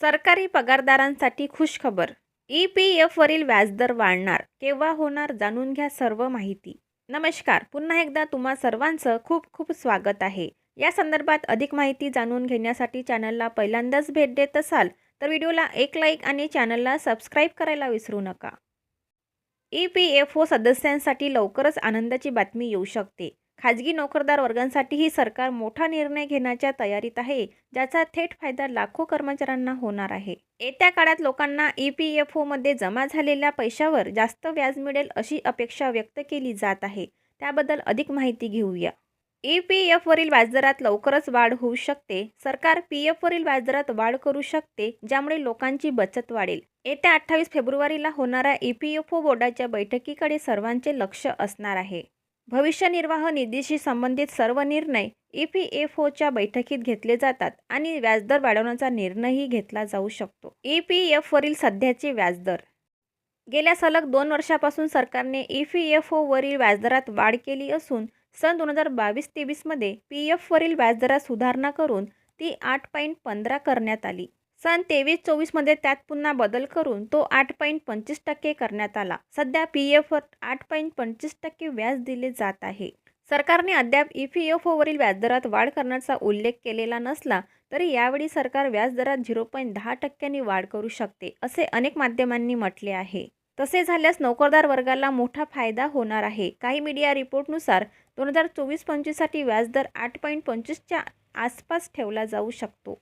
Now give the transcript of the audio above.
सरकारी पगारदारांसाठी खुशखबर. ई पी एफवरील व्याजदर वाढणार केव्हा होणार जाणून घ्या सर्व माहिती. नमस्कार पुन्हा एकदा तुम्हा सर्वांचं खूप खूप स्वागत आहे. या संदर्भात अधिक माहिती जाणून घेण्यासाठी चॅनलला पहिल्यांदाच भेट देत असाल तर व्हिडिओला एक लाईक आणि चॅनलला सबस्क्राईब करायला विसरू नका. ई पी एफ ओ सदस्यांसाठी लवकरच आनंदाची बातमी येऊ शकते. खाजगी नोकरदार वर्गांसाठीही सरकार मोठा निर्णय घेण्याच्या तयारीत आहे ज्याचा थेट फायदा लाखो कर्मचाऱ्यांना होणार आहे. येत्या काळात लोकांना ई पी एफ ओमध्ये जमा झालेल्या पैशावर जास्त व्याज मिळेल अशी अपेक्षा व्यक्त केली जात आहे. त्याबद्दल अधिक माहिती घेऊया. ई पी एफवरील व्याजदरात लवकरच वाढ होऊ शकते. सरकार पी एफवरील व्याजदरात वाढ करू शकते ज्यामुळे लोकांची बचत वाढेल. येत्या अठ्ठावीस फेब्रुवारीला होणाऱ्या ई पी एफ ओ बोर्डाच्या बैठकीकडे सर्वांचे लक्ष असणार आहे. भविष्य निर्वाह निधीशी संबंधित सर्व निर्णय ई पी एफ ओच्या बैठकीत घेतले जातात आणि व्याजदर वाढवण्याचा निर्णयही घेतला जाऊ शकतो. ई पी एफवरील सध्याचे व्याजदर. गेल्या सलग दोन वर्षापासून सरकारने ई पी एफ ओवरील व्याजदरात वाढ केली असून सन दोन हजार बावीस तेवीसमध्ये पी एफवरील व्याजदरात सुधारणा करून ती आठ पॉईंट पंधरा करण्यात आली. सन तेवीस चोवीसमध्ये त्यात पुन्हा बदल करून तो आठ पॉईंट पंचवीस टक्के करण्यात आला. सध्या पी एफवर आठ पॉईंट पंचवीस टक्के व्याज दिले जात आहे. सरकारने अद्याप ई पी एफ ओवरील व्याजदरात वाढ करण्याचा उल्लेख केलेला नसला तरी यावेळी सरकार व्याजदरात झिरो पॉईंट दहा टक्क्यांनी वाढ करू शकते असे अनेक माध्यमांनी म्हटले आहे. तसे झाल्यास नोकरदार वर्गाला मोठा फायदा होणार आहे. काही मीडिया रिपोर्टनुसार दोन हजार चोवीस पंचवीससाठी व्याजदर आठ पॉईंट पंचवीसच्या आसपास ठेवला जाऊ शकतो.